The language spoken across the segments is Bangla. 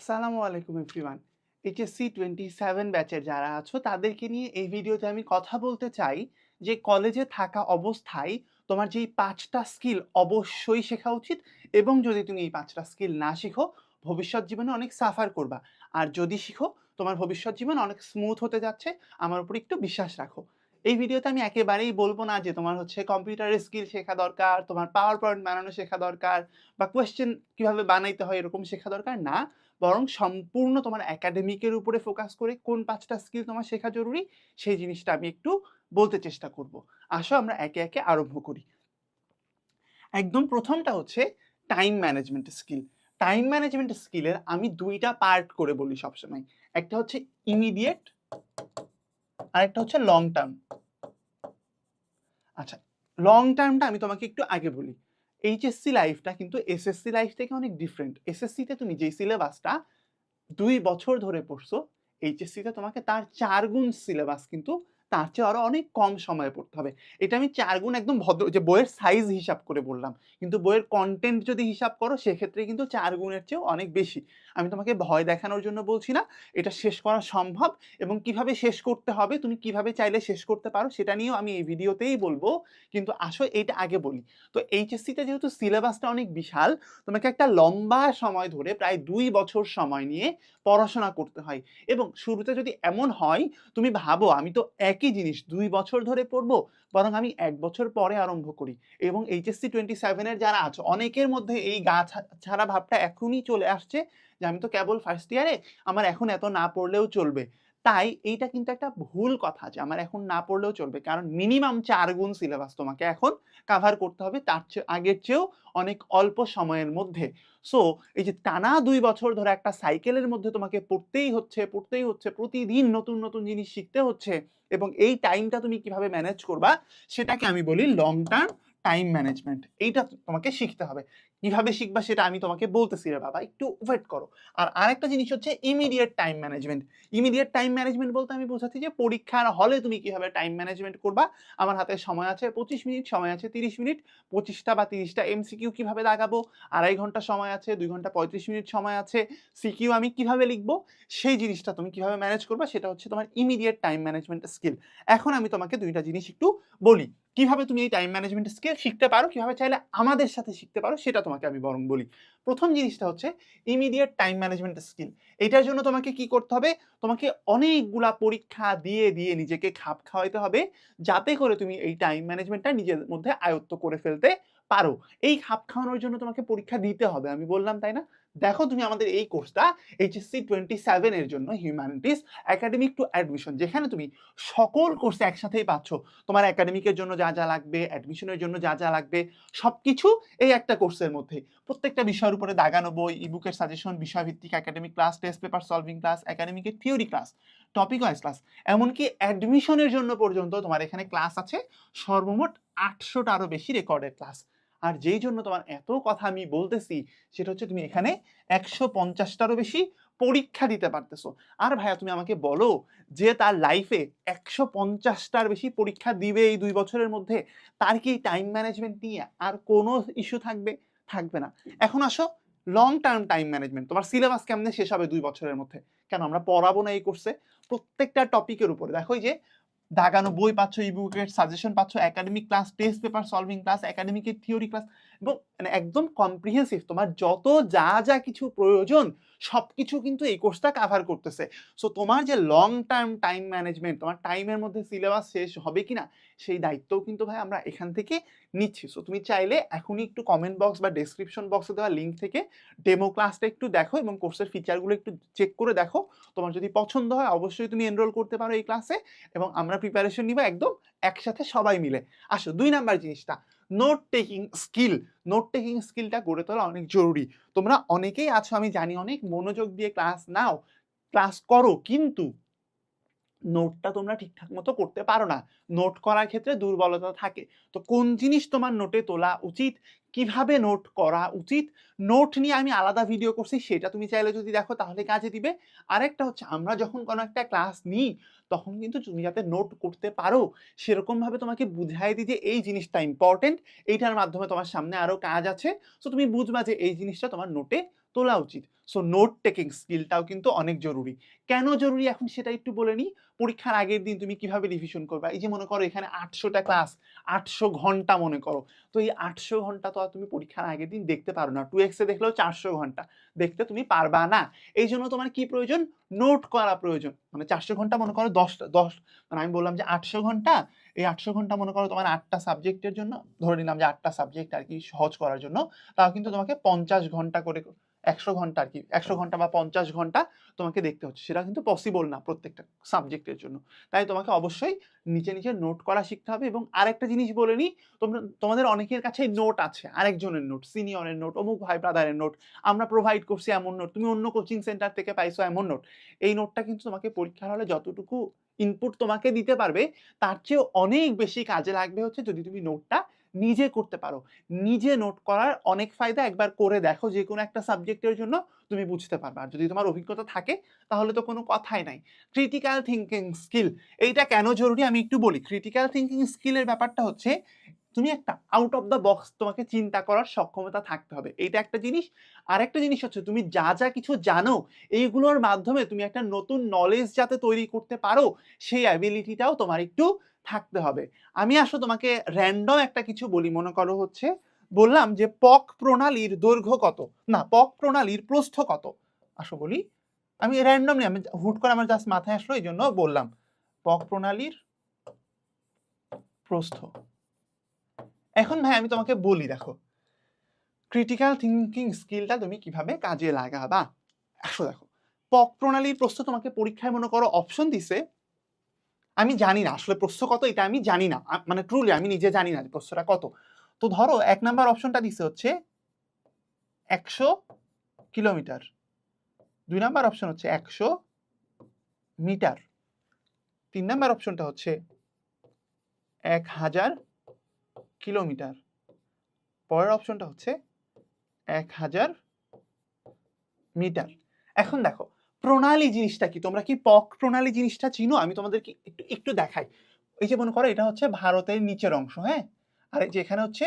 আসসালামু আলাইকুম, এভরিওয়ান। এইচএসসি টোয়েন্টি সেভেন ব্যাচের যারা আছো, তাদেরকে নিয়ে এই ভিডিওতে আমি কথা বলতে চাই যে কলেজে থাকা অবস্থায় তোমার যেই পাঁচটা স্কিল অবশ্যই শেখা উচিত এবং যদি তুমি এই পাঁচটা স্কিল না শিখো, ভবিষ্যৎ জীবনে অনেক সাফার করবা। আর যদি শিখো, তোমার ভবিষ্যৎ জীবন অনেক স্মুথ হতে যাচ্ছে, আমার উপর একটু বিশ্বাস রাখো। এই ভিডিওতে আমি একেবারেই বলব না যে তোমার হচ্ছে কম্পিউটারের স্কিল শেখা দরকার, তোমার পাওয়ার পয়েন্ট বানানো শেখা দরকার, বা কোয়েশ্চেন কীভাবে বানাইতে হয় এরকম শেখা দরকার না। বরং সম্পূর্ণ তোমার একাডেমিকের উপরে ফোকাস করে কোন পাঁচটা স্কিল তোমার শেখা জরুরি, সেই জিনিসটা আমি একটু বলতে চেষ্টা করব। আসো আমরা একে একে আরম্ভ করি। একদম প্রথমটা হচ্ছে time management skill time management স্কিলের আমি দুইটা পার্ট করে বলি সবসময়। একটা হচ্ছে ইমিডিয়েট আর একটা হচ্ছে লং টার্ম আচ্ছা লং টার্মটা আমি তোমাকে একটু আগে বলি। এইচএসসি লাইফটা কিন্তু এসএসসি লাইফ থেকে অনেক ডিফারেন্ট এসএসসিতে তুমি যেই সিলেবাসটা দুই বছর ধরে পড়ছো এইচএসসিতে তোমাকে তার চার গুণ সিলেবাস কিন্তু তার চেয়ে আরও অনেক কম সময়ে পড়তে হবে। এটা আমি চার গুণ একদম ভদ্র, যে বইয়ের সাইজ হিসাব করে বললাম। কিন্তু বইয়ের কন্টেন্ট যদি হিসাব করো, সেক্ষেত্রে কিন্তু চার গুণের চেয়েও অনেক বেশি। আমি তোমাকে ভয় দেখানোর জন্য বলছি না, এটা শেষ করা সম্ভব এবং কীভাবে শেষ করতে হবে, তুমি কীভাবে চাইলে শেষ করতে পারো, সেটা নিয়েও আমি এই ভিডিওতেই বলব। কিন্তু আসো, এইটা আগে বলি। তো এইচএসসিতে যেহেতু সিলেবাসটা অনেক বিশাল, তোমাকে একটা লম্বা সময় ধরে প্রায় দুই বছর সময় নিয়ে পড়াশোনা করতে হয়। এবং শুরুতে যদি এমন হয়, তুমি ভাবো, আমি তো একই জিনিস দুই বছর ধরে পড়ব, বরং আমি এক বছর পরে আরম্ভ করি। এবং এইচএসসি টোয়েন্টি সেভেনের যারা আছে, অনেকের মধ্যে এই গা ছাড়া ভাবটা এখনই চলে আসছে যে, আমি তো কেবল ফার্স্ট ইয়ারে আমার এখন এত না পড়লেও চলবে। তাই এইটা কিন্তু একটা ভুল কথা যে আমার এখন না পড়লেও চলবে। কারণ মিনিমাম চার গুণ সিলেবাস তোমাকে এখন কাভার করতে হবে, তার চেয়ে আগের চেয়েও অনেক অল্প সময়ের মধ্যে। সো এই যে টানা দুই বছর ধরে একটা সাইকেলের মধ্যে তোমাকে পড়তেই হচ্ছে পড়তেই হচ্ছে, প্রতিদিন নতুন নতুন জিনিস শিখতে হচ্ছে এবং এই টাইমটা তুমি কীভাবে ম্যানেজ করবা, সেটাকে আমি বলি লং টার্ম টাইম ম্যানেজমেন্ট এইটা তোমাকে শিখতে হবে। কীভাবে শিখবা সেটা আমি তোমাকে বলতেছি রে বাবা, একটু ওয়েট করো। আর আরেকটা জিনিস হচ্ছে immediate time management immediate time management বলতে আমি বোঝাচ্ছি যে পরীক্ষার হলে তুমি কীভাবে টাইম ম্যানেজমেন্ট করবা। আমার হাতে সময় আছে পঁচিশ মিনিট, সময় আছে তিরিশ মিনিট। পঁচিশটা বা তিরিশটা এমসিকিউ কীভাবে লাগাবো? আড়াই ঘণ্টা সময় আছে, দুই ঘণ্টা পঁয়ত্রিশ মিনিট সময় আছে। সিকিউ আমি কীভাবে লিখব? সেই জিনিসটা তুমি কীভাবে ম্যানেজ করবা? সেটা হচ্ছে তোমার ইমিডিয়েট টাইম ম্যানেজমেন্ট স্কিল এখন আমি তোমাকে দুইটা জিনিস একটু বলি। কীভাবে তুমি এই টাইম ম্যানেজমেন্ট স্কিল শিখতে পারো, কীভাবে চাইলে আমাদের সাথে শিখতে পারো, সেটা তোমাকে আমি বরং বলি। প্রথম জিনিসটা হচ্ছে ইমিডিয়েট টাইম ম্যানেজমেন্ট স্কিল এটার জন্য তোমাকে কি করতে হবে? তোমাকে অনেকগুলা পরীক্ষা দিয়ে দিয়ে নিজেকে খাপ খাওয়াইতে হবে, যাতে করে তুমি এই টাইম ম্যানেজমেন্টটা নিজের মধ্যে আয়ত্ত করে ফেলতে পারো। এই খাপ খাওয়ানোর জন্য তোমাকে পরীক্ষা দিতে হবে, আমি বললাম, তাই না? দেখো তুমি আমাদের এই কোর্সটা এইচএসসি টোয়েন্টি সেভেনের জন্য হিউম্যানিটিস একাডেমিক টু অ্যাডমিশন যেখানে তুমি সকল কোর্সে একসাথেই পাচ্ছ। তোমার একাডেমিকের জন্য যা যা লাগবে অ্যাডমিশনের জন্য যা যা লাগবে সব কিছু এই একটা কোর্সের মধ্যে। প্রত্যেকটা বিষয়ের উপরে দাগানো বই ইবুকের সাজেশন বিষয়ভিত্তিক academic class test paper solving class একাডেমিকের theory class topic wise class এমনকি অ্যাডমিশনের জন্য পর্যন্ত তোমার এখানে ক্লাস আছে সর্বমোট আটশোটারও বেশি রেকর্ডের ক্লাস আর যেই জন্য তোমার এত কথা আমি বলতেছি, সেটা হচ্ছে তুমি এখানে একশো পঞ্চাশটারও বেশি পরীক্ষা দিতে পারতেছো। আর ভাইয়া, তুমি আমাকে বলো যে তার লাইফে একশো পঞ্চাশটার বেশি পরীক্ষা দিবে এই দুই বছরের মধ্যে, তার কি টাইম ম্যানেজমেন্ট নিয়ে আর কোনো ইস্যু থাকবে? থাকবে না। এখন আসো লং টার্ম টাইম ম্যানেজমেন্ট তোমার সিলেবাস কেমনে শেষ হবে দুই বছরের মধ্যে? কেন, আমরা পড়াবো না এই কোর্সে প্রত্যেকটা টপিকের উপরে। দেখো যে দাগানো বই পাচ্ছ ইবুকের সাজেশন পাচ্ছ academic class test paper solving class একাডেমিকের theory class এবং মানে একদম কম্প্রিহেন্সিভ তোমার যত যা যা কিছু প্রয়োজন সব কিছু কিন্তু এই কোর্সটা কাভার করতেছে। সো তোমার যে লং টার্ম টাইম ম্যানেজমেন্ট তোমার টাইমের মধ্যে সিলেবাস শেষ হবে কিনা, সেই দায়িত্বও কিন্তু ভাই আমরা এখান থেকে নিচ্ছি। সো তুমি চাইলে এখনই একটু কমেন্ট বক্স বা ডেসক্রিপশন বক্সে দেওয়া লিঙ্ক থেকে ডেমো ক্লাসটা একটু দেখো এবং কোর্সের ফিচারগুলো একটু চেক করে দেখো। তোমার যদি পছন্দ হয়, অবশ্যই তুমি এনরোল করতে পারো এই ক্লাসে এবং আমরা প্রিপারেশন নিব একদম একসাথে সবাই মিলে। আসো, দুই নাম্বার জিনিসটা note taking skill note taking স্কিলটা গড়ে তোলা অনেক জরুরি। তোমরা অনেকেই আছো, আমি জানি অনেক, মনোযোগ দিয়ে ক্লাস নাও ক্লাস করো, কিন্তু নোটটা তোমরা ঠিকঠাক মতো করতে পারো না। নোট করার ক্ষেত্রে দুর্বলতা থাকে। তো কোন জিনিস তোমার নোটে তোলা উচিত? কীভাবে নোট করা উচিত? নোট নিয়ে আমি আলাদা ভিডিও করছি, সেটা তুমি চাইলে যদি দেখো তাহলে কাজে দিবে। আরেকটা হচ্ছে, আমরা যখন কোনো একটা ক্লাস নিই, তখন কিন্তু তুমি যাতে নোট করতে পারো সেরকমভাবে তোমাকে বুঝাই দিই যে এই জিনিসটা ইম্পর্টেন্ট এইটার মাধ্যমে তোমার সামনে আরও কাজ আছে। তো তুমি বুঝবা যে এই জিনিসটা তোমার নোটে তোলা উচিত। সো নোট টেকিং স্কিলটাও কিন্তু অনেক জরুরি। কেন জরুরি? এখন সেটা একটু বলে নিই। পরীক্ষার আগের দিন তুমি কীভাবে রিভিশন করবা? এই যে মনে করো এখানে আটশোটা ক্লাস আটশো ঘণ্টা মনে করো। তো এই আটশো ঘণ্টা তো আর তুমি পরীক্ষার আগের দিন দেখতে পারো না। টু এক্সে দেখলেও চারশো ঘণ্টা। দেখতে তুমি পারবা না। এই জন্য তোমার কি প্রয়োজন? নোট করা প্রয়োজন। মানে চারশো ঘণ্টা মনে করো দশটা, দশ মানে আমি বললাম যে আটশো ঘণ্টা। এই আটশো ঘণ্টা মনে করো তোমার আটটা সাবজেক্টের জন্য, ধরে নিলাম যে আটটা সাবজেক্ট আর কি সহজ করার জন্য, তাও কিন্তু তোমাকে পঞ্চাশ ঘণ্টা করে একশো ঘণ্টা আর কি একশো ঘণ্টা বা পঞ্চাশ ঘণ্টা তোমাকে দেখতে হচ্ছে। সেটা কিন্তু পসিবল না প্রত্যেকটা সাবজেক্টের জন্য। তাই তোমাকে অবশ্যই নিচে নিচে নোট করা শিখতে হবে এবং আরেকটা জিনিস বলে নিই তোমরা তোমাদের অনেকের কাছে নোট আছে আরেকজনের নোট সিনিয়রের নোট অমুক ভাই ব্রাদারের নোট আমরা প্রোভাইড করছি এমন নোট তুমি অন্য কোচিং সেন্টার থেকে পাইছো এমন নোট এই নোটটা কিন্তু তোমাকে পরীক্ষার হলে যতটুকু ইনপুট তোমাকে দিতে পারবে তার চেয়েও অনেক বেশি কাজে লাগবে হচ্ছে যদি তুমি নোটটা নিজে করতে পারো। নিজে নোট করার অনেক ফায়দা একবার করে দেখো যে কোনো একটা সাবজেক্টের জন্য তুমি বুঝতে পারবে। আর যদি তোমার অভিজ্ঞতা থাকে, তাহলে তো কোনো কথাই নাই। ক্রিটিক্যাল থিঙ্কিং স্কিল এইটা কেন জরুরি আমি একটু বলি। ক্রিটিক্যাল থিঙ্কিং স্কিলের ব্যাপারটা হচ্ছে, তুমি একটা আউট অফ দ্য বক্স তোমাকে চিন্তা করার সক্ষমতা থাকতে হবে। এইটা একটা জিনিস। আর একটা জিনিস হচ্ছে, তুমি যা যা কিছু জানো, এইগুলোর মাধ্যমে তুমি একটা নতুন নলেজ যাতে তৈরি করতে পারো, সেই অ্যাবিলিটিটাও তোমার একটু থাকতে হবে। আমি আসলে তোমাকে র্যান্ডম একটা কিছু বলি, মনে করো হচ্ছে, বললাম যে পক প্রণালীর দৈর্ঘ্য কত? না, পক প্রণালীর প্রস্থ কত? আসো বলি। আমি র্যান্ডমলি আমি হুট করে আমার জাস্ট মাথায় আসলো এই জন্য বললাম, পক প্রণালীর প্রস্থ। এখন ভাই, আমি তোমাকে বলি, দেখো। ক্রিটিক্যাল থিঙ্কিং স্কিলটা তুমি কীভাবে কাজে লাগাবা? আসো দেখো। পক প্রণালীর প্রস্থ তোমাকে পরীক্ষায় মনে করো অপশন দিছে আমি জানি না, আসলে প্রশ্ন কত এটা আমি জানি না মানে ট্রুলি আমি নিজে জানি না প্রশ্নটা কত। তো ধরো এক নাম্বার অপশনটা দিছে হচ্ছে একশো কিলোমিটার, দুই নাম্বার অপশন হচ্ছে একশো মিটার, তিন নাম্বার অপশনটা হচ্ছে এক হাজার কিলোমিটার, পরের অপশনটা হচ্ছে এক হাজার মিটার। এখন দেখো প্রণালী জিনিসটা কি? তোমরা কি পক প্রণালী জিনিসটা চিনো? আমি তোমাদেরকে একটু একটু দেখাই। এই যে মনে করো, এটা হচ্ছে ভারতের নিচের অংশ হ্যাঁ? আর এই যে এখানে হচ্ছে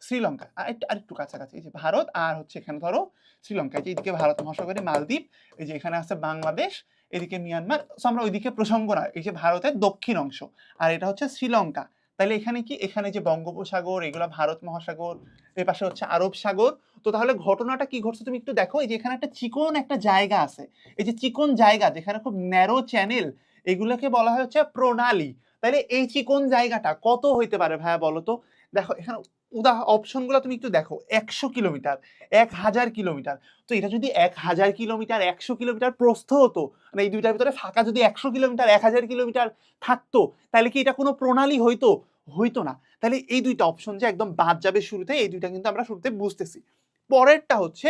শ্রীলঙ্কা। আর একটু কাছাকাছি। এই যে ভারত, আর হচ্ছে এখানে ধরো শ্রীলঙ্কা। যে এইদিকে ভারত মহাসাগরে মালদ্বীপ, এই যে এখানে আছে বাংলাদেশ, এদিকে মিয়ানমার। আমরা ওইদিকে প্রসঙ্গ না, এই যে ভারতের দক্ষিণ অংশ। আর এটা হচ্ছে শ্রীলঙ্কা। তাহলে এখানে কি? এখানে যে বঙ্গোপসাগর, এগুলো ভারত মহাসাগর এর পাশে হচ্ছে আরব সাগর। তো তাহলে ঘটনাটা কি ঘটছে তুমি একটু দেখো। এই যে এখানে একটা চিকন একটা জায়গা আছে। এই যে চিকন জায়গা, যেখানে খুব ন্যারো চ্যানেল এগুলোকে বলা হয় হচ্ছে প্রণালী। তাহলে এই চিকন জায়গাটা কত হইতে পারে ভাইয়া বলো তো? দেখো, এখানে উদাহরণ অপশনগুলো তুমি একটু দেখো। একশো কিলোমিটার, এক হাজার কিলোমিটার। তো এটা যদি এক হাজার কিলোমিটার, একশো কিলোমিটার প্রস্থ হতো মানে এই দুইটার ভিতরে ফাঁকা যদি একশো কিলোমিটার, এক হাজার কিলোমিটার থাকতো তাহলে কি এটা কোনো প্রণালী হইতো? হইতো না। তাহলে এই দুইটা অপশন যে একদম বাদ যাবে শুরুতে, এই দুইটা কিন্তু আমরা শুরুতে বুঝতেছি। পরেরটা হচ্ছে,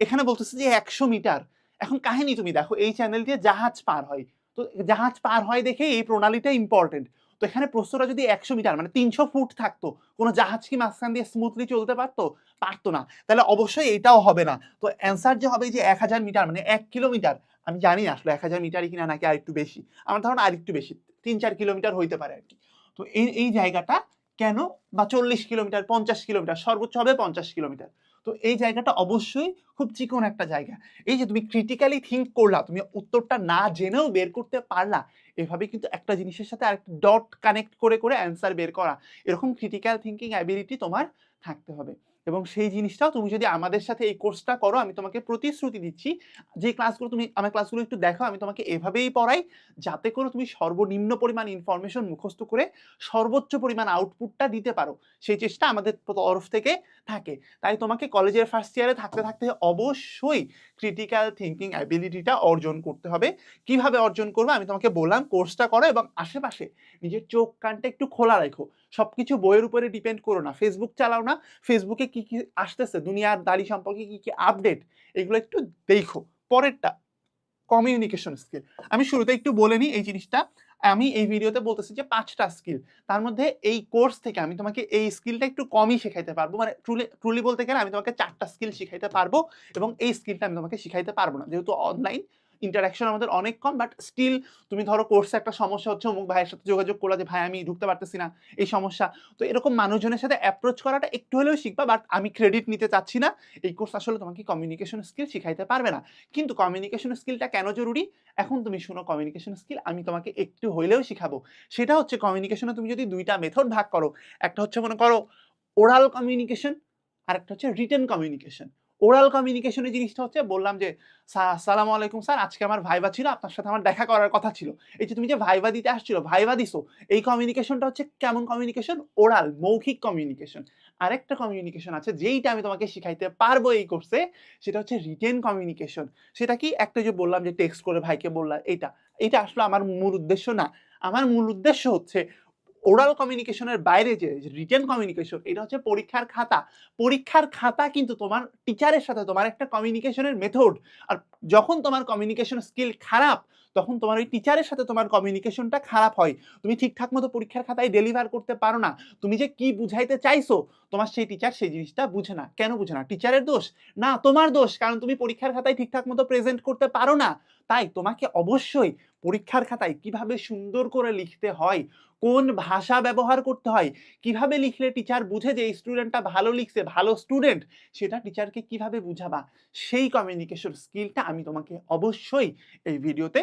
এখানে বলতেছে যে একশো মিটার। এখন কাহিনী তুমি দেখো, এই চ্যানেল দিয়ে জাহাজ পার হয়। তো জাহাজ পার হয় দেখে এই প্রণালীটা ইম্পর্টেন্ট তো এখানে প্রস্তরটা যদি একশো মিটার মানে তিনশো ফুট থাকতো, কোনো জাহাজ কি মাঝখান দিয়ে স্মুথলি চলতে পারতো? পারতো না। তাহলে অবশ্যই এটাও হবে না। তো অ্যান্সার যে হবে যে এক হাজার মিটার মানে এক কিলোমিটার, আমি জানি না আসলে এক হাজার মিটারই কিনা নাকি আরেকটু বেশি। আমার ধারণা আরেকটু বেশি, তিন চার কিলোমিটার হইতে পারে আর কি। তো এই এই জায়গাটা কেন? বা চল্লিশ কিলোমিটার, পঞ্চাশ কিলোমিটার, সর্বোচ্চ হবে পঞ্চাশ কিলোমিটার। তো এই জায়গাটা অবশ্যই খুব চিকন একটা জায়গা। এই যে তুমি ক্রিটিক্যালি থিঙ্ক করলা, তুমি উত্তরটা না জেনেও বের করতে পারলা, এভাবে কিন্তু একটা জিনিসের সাথে আরেকটা ডট কানেক্ট করে করে অ্যান্সার বের করা। এরকম ক্রিটিক্যাল থিঙ্কিং অ্যাবিলিটি তোমার থাকতে হবে। এবং সেই জিনিসটাও তুমি যদি আমাদের সাথে এই কোর্সটা করো, আমি তোমাকে প্রতিশ্রুতি দিচ্ছি, যে ক্লাসগুলো তুমি, আমার ক্লাসগুলো একটু দেখো আমি তোমাকে এভাবেই পড়াই, যাতে করে তুমি সর্বনিম্ন পরিমাণ ইনফরমেশন মুখস্থ করে সর্বোচ্চ পরিমাণ আউটপুটটা দিতে পারো। সেই চেষ্টা আমাদের তরফ থেকে থাকে। তাই তোমাকে কলেজের ফার্স্ট ইয়ারে থাকতে থাকতে অবশ্যই ক্রিটিক্যাল থিঙ্কিং অ্যাবিলিটিটা অর্জন করতে হবে। কীভাবে অর্জন করবে? আমি তোমাকে বললাম কোর্সটা করো এবং আশেপাশে নিজের চোখ কানটা একটু খোলা রাখো। সবকিছু বইয়ের উপরে ডিপেন্ড করো না। ফেসবুক চালাও না ফেসবুকে কি কি আসতেছে, দুনিয়ার দাড়ি সম্পর্কে কি কি আপডেট এগুলো একটু দেখো। পরেরটা কমিউনিকেশন স্কিল আমি শুরুতে একটু বলে নিই এই জিনিসটা। আমি এই ভিডিওতে বলতেছি যে পাঁচটা স্কিল তার মধ্যে এই কোর্স থেকে আমি তোমাকে এই স্কিলটা একটু কমই শেখাইতে পারব। মানে ট্রুলি ট্রুলি বলতে গেলে আমি তোমাকে চারটা স্কিল শিখাইতে পারব এবং এই স্কিলটা আমি তোমাকে শিখাইতে পারব না। যেহেতু অনলাইন ইন্টারাকশন আমাদের অনেক কম বাট স্টিল তুমি ধরো কোর্সে একটা সমস্যা হচ্ছে, অমুক ভাইয়ের সাথে যোগাযোগ করলা যে, ভাই, আমি ঢুকতে পারতেছি না, এই সমস্যা। তো এরকম মানুষজনের সাথে অ্যাপ্রোচ করাটা একটু হলেও শিখবা বাট আমি ক্রেডিট নিতে চাচ্ছি না। এই কোর্স আসলে তোমাকে কমিউনিকেশন স্কিল শিখাইতে পারবে না। কিন্তু কমিউনিকেশন স্কিলটা কেন জরুরি? এখন তুমি শোনো কমিউনিকেশন স্কিল আমি তোমাকে একটু হইলেও শিখাবো। সেটা হচ্ছে কমিউনিকেশনে তুমি যদি দুইটা মেথড ভাগ করো, একটা হচ্ছে মনে করো ওরাল কমিউনিকেশন আর একটা হচ্ছে রিটেন কমিউনিকেশন ওরাল কমিউনিকেশনের জিনিসটা হচ্ছে বললাম যে, "সা- আসসালামু আলাইকুম স্যার, আজকে আমার ভাইবা ছিল, আপনার সাথে আমার দেখা করার কথা ছিল। এই যে তুমি যে ভাইবা দিতে আসছিল, ভাইবা দিছো, এই কমিউনিকেশনটা হচ্ছে কেমন কমিউনিকেশন ওরাল মৌখিক কমিউনিকেশন আরেকটা কমিউনিকেশন আছে, যেইটা আমি তোমাকে শিখাইতে পারব এই কোর্সে সেটা হচ্ছে রিটেন কমিউনিকেশন সেটা কি? একটা যে বললাম যে টেক্সট করে ভাইকে বললাম এটা এটা আসলে আমার মূল উদ্দেশ্য না। আমার মূল উদ্দেশ্য হচ্ছে ওরাল কমিউনিকেশনের বাইরে যে রিটেন কমিউনিকেশন এটা হচ্ছে পরীক্ষার খাতা। পরীক্ষার খাতা কিন্তু তোমার টিচারের সাথে তোমার একটা কমিউনিকেশনের মেথড আর যখন তোমার কমিউনিকেশন স্কিল খারাপ, তখন তোমার ওই টিচারের সাথে তোমার কমিউনিকেশনটা খারাপ হয়। তুমি ঠিকঠাক মতো পরীক্ষার খাতায় ডেলিভার করতে পারো না। তুমি যে কি বুঝাইতে চাইছো, তোমার সেই টিচার সেই জিনিসটা বুঝে না। কেন বুঝে না? টিচারের দোষ? না, তোমার দোষ। কারণ তুমি পরীক্ষার খাতায় ঠিকঠাক মতো প্রেজেন্ট করতে পারো না। তাই তোমাকে অবশ্যই পরীক্ষার খাতায় কীভাবে সুন্দর করে লিখতে হয়, কোন ভাষা ব্যবহার করতে হয়, কীভাবে লিখলে টিচার বুঝে যে এই স্টুডেন্টটা ভালো লিখছে, ভালো স্টুডেন্ট সেটা টিচারকে কীভাবে বুঝাবা, সেই কমিউনিকেশন স্কিলটা আমি তোমাকে অবশ্যই এই ভিডিওতে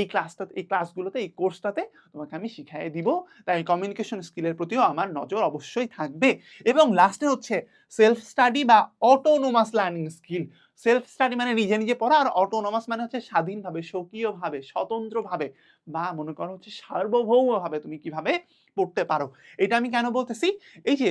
এই ক্লাসটাতে এই ক্লাসগুলোতে এই কোর্সটাতে তোমাকে আমি শিখাই দিব। তাই কমিউনিকেশন স্কিলের প্রতিও আমার নজর অবশ্যই থাকবে। এবং লাস্টে হচ্ছে সেলফ স্টাডি বা autonomous learning skill self study মানে নিজে নিজে পড়া আর অটোনোমাস মানে হচ্ছে স্বাধীনভাবে, স্বকীয়ভাবে, স্বতন্ত্রভাবে বা মনে করো হচ্ছে সার্বভৌমভাবে তুমি কীভাবে পড়তে পারো। এটা আমি কেন বলতেছি? এই যে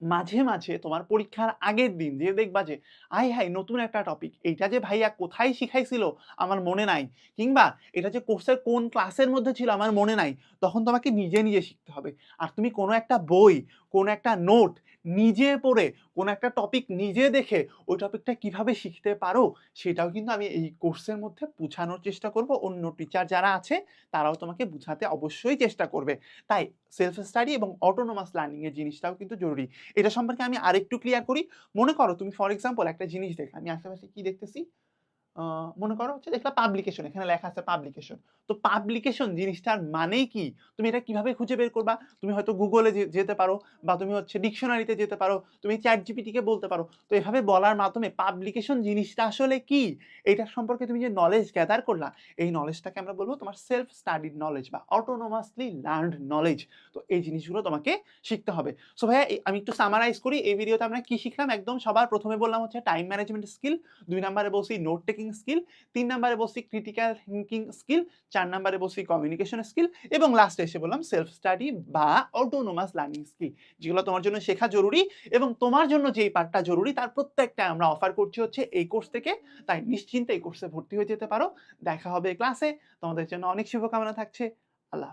মাঝে মাঝে তোমার পরীক্ষার আগের দিন যে দেখবা যে আই হাই নতুন একটা টপিক এইটা যে ভাইয়া কোথায় শিখাইছিল আমার মনে নাই কিংবা, এটা যে কোর্সের কোন ক্লাসের মধ্যে ছিল আমার মনে নাই তখন তোমাকে নিজে নিজে শিখতে হবে। আর তুমি কোনো একটা বই কোনো একটা নোট নিজে পড়ে, কোনো একটা টপিক নিজে দেখে ওই টপিকটা কীভাবে শিখতে পারো, সেটাও কিন্তু আমি এই কোর্সের মধ্যে বোঝানোর চেষ্টা করব। অন্য টিচার যারা আছে, তারাও তোমাকে বোঝাতে অবশ্যই চেষ্টা করবে। তাই সেলফ স্টাডি এবং অটোনোমাস লার্নিং এর জিনিসটাও কিন্তু জরুরি। এটা সম্পর্কে আমি আরেকটু ক্লিয়ার করি। মনে করো তুমি ফর এক্সাম্পল একটা জিনিস দেখলে, আমি আশেপাশে কি দেখতেছি? মনে করো হচ্ছে দেখলা পাবলিকেশন এখানে লেখা আছে পাবলিকেশন তো পাবলিকেশন জিনিসটার মানে কি? তুমি এটা কীভাবে খুঁজে বের করবা? তুমি হয়তো গুগলে যেতে পারো বা তুমি হচ্ছে ডিকশনারিতে যেতে পারো, তুমি চ্যাট জিপিটিকে বলতে পারো। তো এভাবে বলার মাধ্যমে পাবলিকেশন জিনিসটা আসলে কি? এইটার সম্পর্কে তুমি যে নলেজ গ্যাদার করলা, এই নলেজটাকে আমরা বলব তোমার সেলফ স্টাডিড নলেজ বা অটোনোমাসলি লার্নড নলেজ তো এই জিনিসগুলো তোমাকে শিখতে হবে। সো ভাইয়া আমি একটু সামারাইজ করি। এই ভিডিওতে আমরা কি শিখলাম? একদম সবার প্রথমে বললাম হচ্ছে টাইম ম্যানেজমেন্ট স্কিল দুই নম্বরে বলছি নোট টেকিং স্কিল তিন নম্বরে বলছি ক্রিটিক্যাল থিঙ্কিং স্কিল চার নম্বরে বলছি কমিউনিকেশন স্কিল এবং লাস্টে এসে বললাম সেলফ স্টাডি বা অটোনোমাস লার্নিং স্কিল যেগুলো তোমার জন্য শেখা জরুরি এবং তোমার জন্য যেই পার্টটা জরুরি তার প্রত্যেকটা আমরা অফার করছি হচ্ছে এই কোর্স থেকে। তাই নিশ্চিন্তে এই কোর্সে ভর্তি হয়ে যেতে পারো। দেখা হবে ক্লাসে তোমাদের জন্য অনেক শুভকামনা থাকছে। আল্লাহ